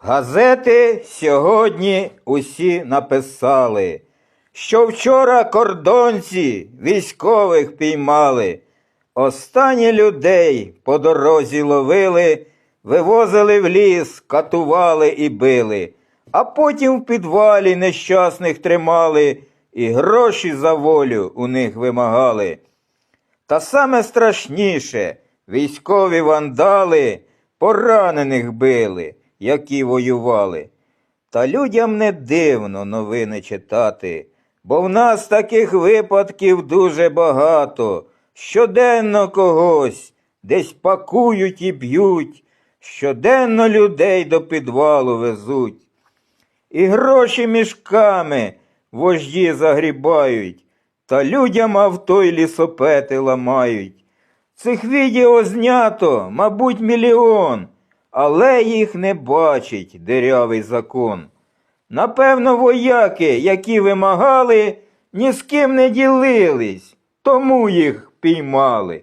Газети сьогодні усі написали, що вчора кордонці військових піймали. Останні людей по дорозі ловили, вивозили в ліс, катували і били, а потім в підвалі нещасних тримали і гроші за волю у них вимагали. Та саме страшніше, військові вандали поранених били, які воювали. Та людям не дивно новини читати, бо в нас таких випадків дуже багато. Щоденно когось десь пакують і б'ють, щоденно людей до підвалу везуть. І гроші мішками вожді загрібають, та людям авто й лісопети ламають. Цих відео знято, мабуть, мільйон, але їх не бачить дирявий закон. Напевно, вояки, які вимагали, ні з ким не ділились, тому їх піймали.